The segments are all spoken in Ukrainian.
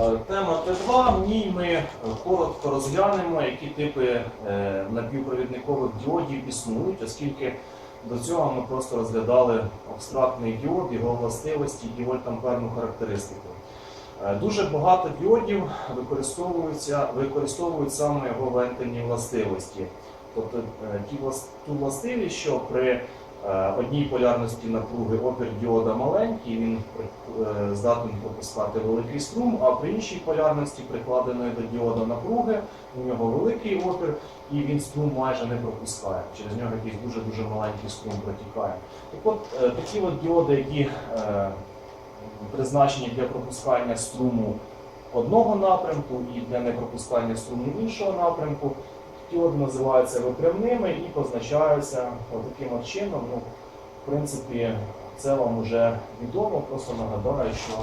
Е, Тема Т2. В ній ми е, коротко розглянемо, які типи е, напівпровідникових діодів існують, оскільки до цього ми просто розглядали абстрактний діод, його властивості і вольтамперну характеристику. Дуже багато діодів використовуються, використовують саме його вентильні властивості. Тобто ті властивість, що при одній полярності напруги опір діода маленький, він е, здатний пропускати великий струм, а при іншій полярності, прикладеної до діода напруги, у нього великий опір і він струм майже не пропускає. Через нього якийсь дуже-дуже маленький струм протікає. Так от е, такі от діоди, які е, призначені для пропускання струму одного напрямку і для непропускання струму іншого напрямку, діоди називаються випрямними і позначаються таким чином. Ну, в принципі, це вам вже відомо, просто нагадаю, що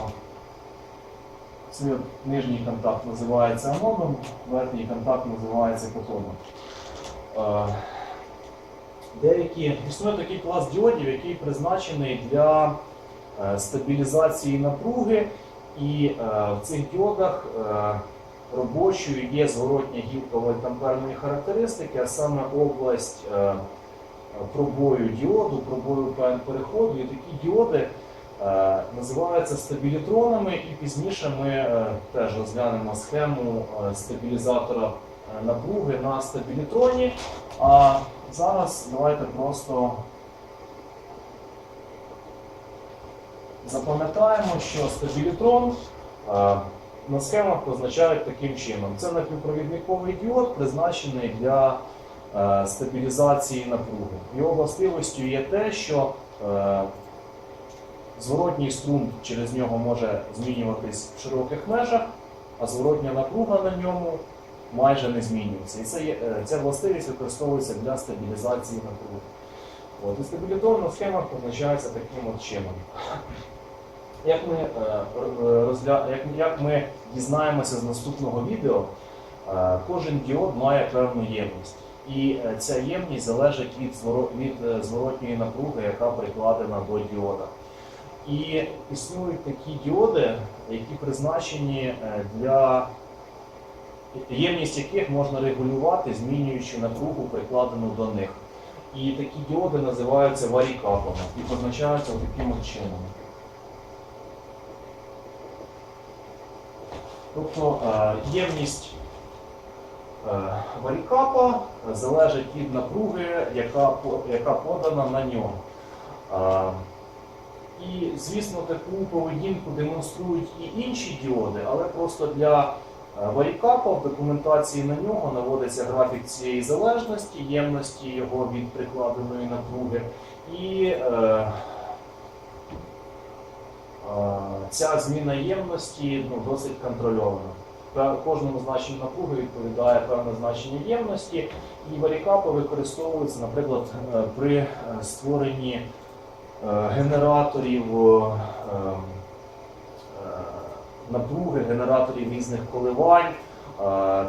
цей нижній контакт називається анодом, верхній контакт називається катодом. Е, Деякі існує такий клас діодів, який призначений для е, стабілізації напруги, і е, в цих діодах робочою є зворотня гілка вольтамперної характеристики, а саме область е, пробою діоду, пробою ПН переходу. І такі діоди е, називаються стабілітронами, і пізніше ми е, теж розглянемо схему стабілізатора напруги на стабілітроні. А зараз давайте просто запам'ятаємо, що стабілітрон на схемах позначають таким чином. Це напівпровідниковий діод, призначений для е, стабілізації напруги. Його властивостю є те, що е, зворотній струм через нього може змінюватись в широких межах, а зворотня напруга на ньому майже не змінюється. І це е, ця властивість використовується для стабілізації напруги. От, і стабілітор на схемах позначається таким от чином. Як ми, е, розгля... як, ми дізнаємося з наступного відео, е, кожен діод має певну ємність. І е, ця ємність залежить від, від зворотньої напруги, яка прикладена до діода. І існують такі діоди, які призначені для ємність яких можна регулювати, змінюючи напругу, прикладену до них. І такі діоди називаються варікапами і позначаються таким чином. Тобто е, ємність е, варікапа залежить від напруги, яка, подана на нього. Е, І, звісно, таку поведінку демонструють і інші діоди, але просто для варікапа в документації на нього наводиться графік цієї залежності, ємності його від прикладеної напруги. І ця зміна ємності ну, досить контрольована. Кожному значенню напруги відповідає певне значення ємності, і варікапи використовуються, наприклад, е, при е, створенні е, генераторів е, е, напруги, генераторів різних коливань.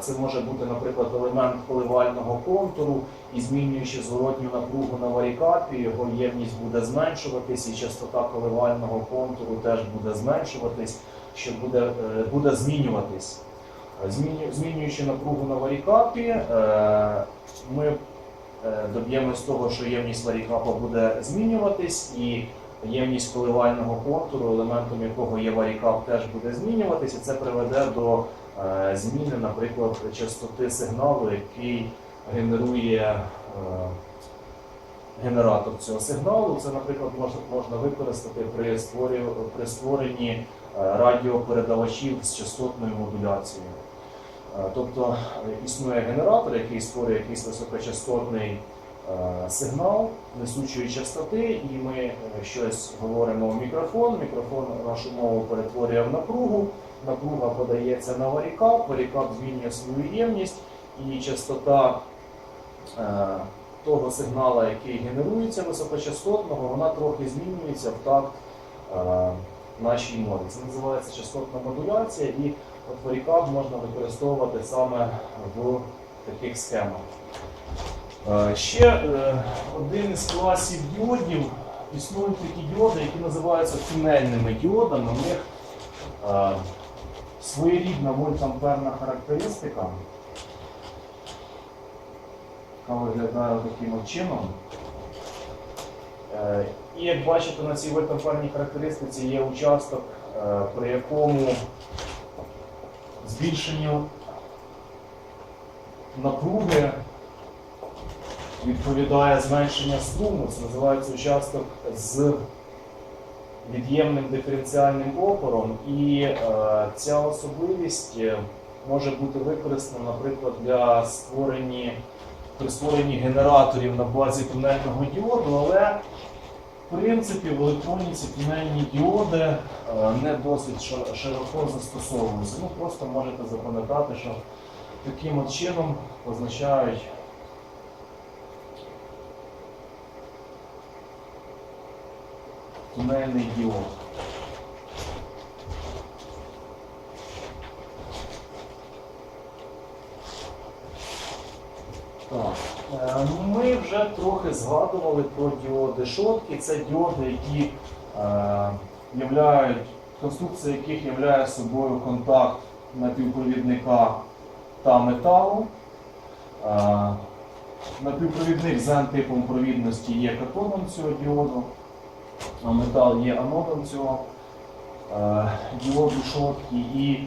Це може бути, наприклад, елемент коливального контуру, і змінюючи зворотню напругу на варікапі, його ємність буде зменшуватись, і частота коливального контуру теж буде зменшуватись, що буде, е, буде змінюватись. Змінюючи напругу на варікапі, е, ми е, доб'ємось того, що ємність варікапа буде змінюватись, і ємність коливального контуру, елементом якого є варікап, теж буде змінюватись, і це приведе до зміни, наприклад, частоти сигналу, який генерує е, генератор цього сигналу. Це, наприклад, можна, використати при, створенні е, радіопередавачів з частотною модуляцією. Е, Тобто е, існує генератор, який створює якийсь високочастотний е, сигнал несучої частоти, і ми е, щось говоримо в мікрофон. Мікрофон нашу мову перетворює в напругу. Напруга подається на варікап, варікап змінює свою ємність, і частота е, того сигнала, який генерується високочастотного, вона трохи змінюється в такт е, нашій мові. Це називається частотна модуляція, і от варікап можна використовувати саме в таких схемах. Е, Ще один із класів діодів існують такі діоди, які називаються тунельними діодами. У них своєрідна вольтамперна характеристика, яка виглядає таким чином. Е, І як бачите, на цій вольтамперній характеристиці є участок, е, при якому збільшенню напруги відповідає зменшення струму. Це називається участок з від'ємним диференціальним опором. І е, ця особливість е, може бути використана, наприклад, для створення, при створенні генераторів на базі тунельного діоду, але в принципі в електроніці тунельні діоди е, не досить широко застосовуються. Ну просто можете запам'ятати, що таким чином позначають тунельний діод. Е, Ми вже трохи згадували про діоди шотки. Це діоди, які е, являють, конструкція яких являє собою контакт напівпровідника та металу. Е, Напівпровідник з N-типом провідності є катодом цього діоду, метал є анодом цього е, діоду шотки. І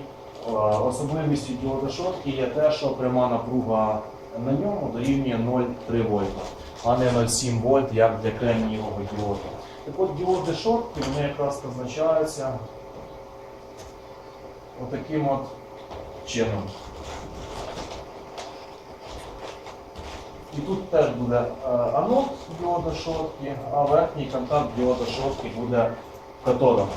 е, особливістю діода шотки є те, що пряма напруга на ньому дорівнює 0,3 вольта, а не 0,7 вольт, як для кремнієвого діоду. Так от діоди шотки вони якраз позначаються отаким от чином. І тут теж буде е, анод діода шотки, а верхній контакт діода шотки буде катодом.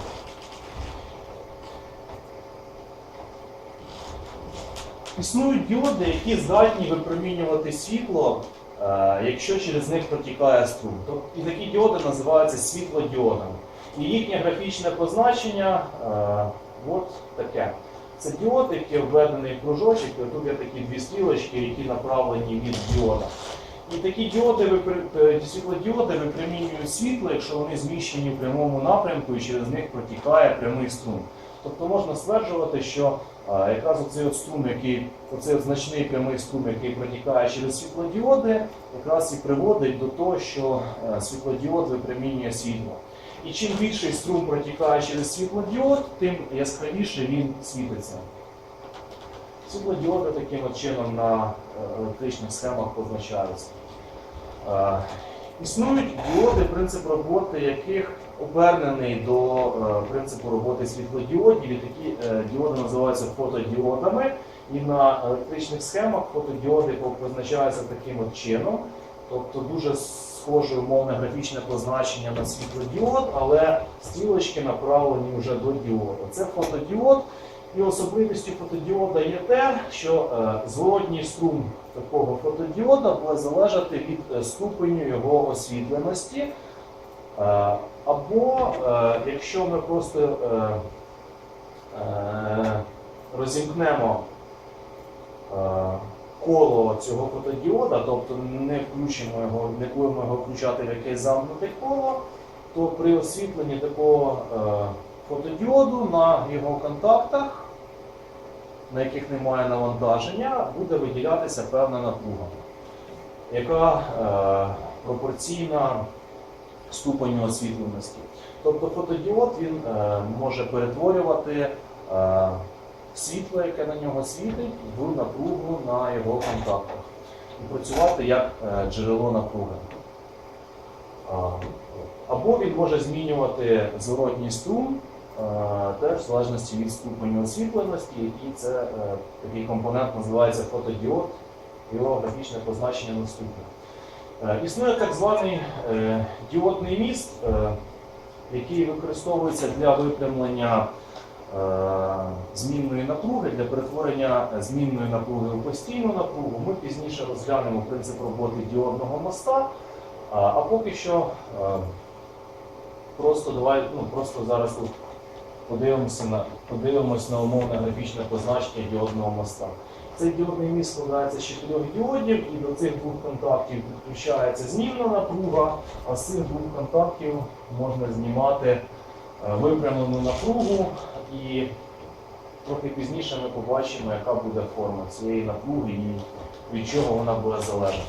Існують діоди, які здатні випромінювати світло, е, якщо через них протікає струм. І такі діоди називаються світлодіодами. І їхнє графічне позначення е, от таке. Це діод, який обведений в кружочок, і тут є такі дві стрілочки, які направлені від діода. І такі діоди, е, світлодіоди випромінюють світло, якщо вони зміщені в прямому напрямку і через них протікає прямий струм. Тобто можна стверджувати, що а, якраз оцей от струм, який, оцей от значний прямий струм, який протікає через світлодіоди, якраз і приводить до того, що е, світлодіод випромінює світло. І чим більший струм протікає через світлодіод, тим яскравіше він світиться. Світлодіоди таким чином на е, електричних схемах позначаються. Е, Існують діоди, принцип роботи яких обернений до е, принципу роботи світлодіодів, і такі діоди називаються фотодіодами. І на електричних схемах фотодіоди позначаються таким от чином. Тобто дуже схоже умовне графічне позначення на світлодіод, але стрілочки направлені вже до діоду. Це фотодіод. І особливістю фотодіода є те, що е, зворотній струм такого фотодіода буде залежати від е, ступеню його освітленості. Е, або якщо ми просто розімкнемо коло цього фотодіода, тобто не включимо його, не будемо його включати в якесь замкнуте коло, то при освітленні такого е, фотодіоду на його контактах, на яких немає навантаження, буде виділятися певна напруга, яка е, пропорційна ступеню освітленості. Тобто фотодіод він е, може перетворювати світло, яке на нього світить, в напругу на його контактах і працювати як е, джерело напруги. Або він може змінювати зворотній струм, е, теж в залежності від ступеню освітленості, і це е, такий компонент називається фотодіод, його графічне позначення наступне. Існує так званий діодний міст, який використовується для випрямлення змінної напруги, для перетворення змінної напруги у постійну напругу. Ми пізніше розглянемо принцип роботи діодного моста. А, а поки що е, просто давай, ну, просто зараз тут подивимося на, подивимось на умовне графічне позначення діодного моста. Цей діодний міст складається з чотирьох діодів, і до цих двох контактів підключається змінна напруга, а з цих двох контактів можна знімати е, випрямлену напругу. І трохи пізніше ми побачимо, яка буде форма цієї напруги і від чого вона буде залежати.